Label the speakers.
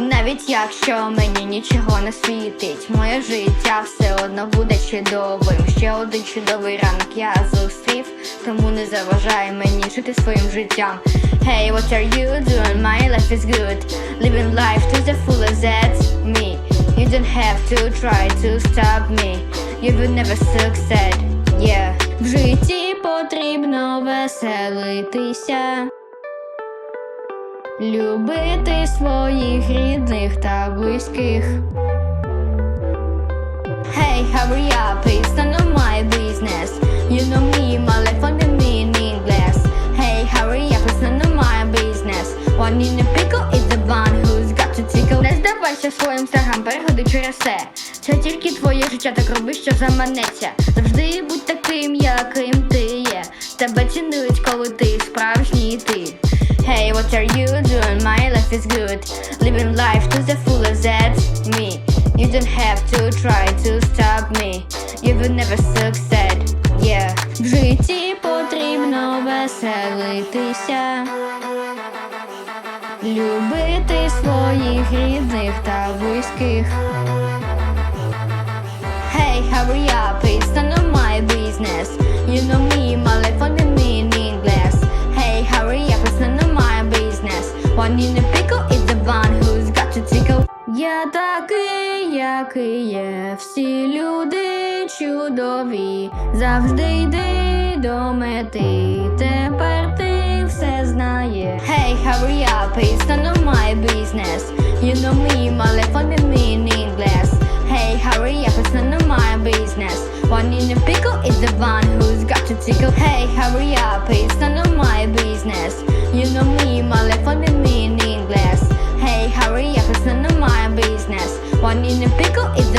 Speaker 1: Навіть якщо мені нічого не світить, моє життя все одно буде чудовим. Ще один чудовий ранок я зустрів, тому не заважай мені жити своїм життям. Hey, what are you doing? My life is good. Living life to the fullest, that's me. You don't have to try to stop me. You will never succeed. Yeah. В житті потрібно веселитися. Любити своїх рідних та близьких. Hey, hurry up, it's none of my business. You know me, my life on the meaningless. Hey, hurry up, it's none of my business. One in a pickle is the one who's got to tickle. Не здавайся своїм страхам, переходи через все. Це тільки твоє життя, так роби, що заманеться. Завжди будь таким, яким ти є. Тебе цінують, are you? My life is good. Living life to the fullest, that's me. You don't have to try to stop me. You will never succeed. Yeah. В житті потрібно веселитися. Любити своїх рідних та близьких. Hey, hurry up, One in a pickle is the one who's got to tickle. Я такий, який є, всі люди чудові. Завжди йди до мети, тепер ти все знаєш. Hey, hurry up, it's none of my business. You know me, my life on the meaningless. Hey, hurry up, it's none of my business. One in a pickle is the one who's got to tickle. Hey, hurry up, it's none of my business. You know me, my life on the Pickle is the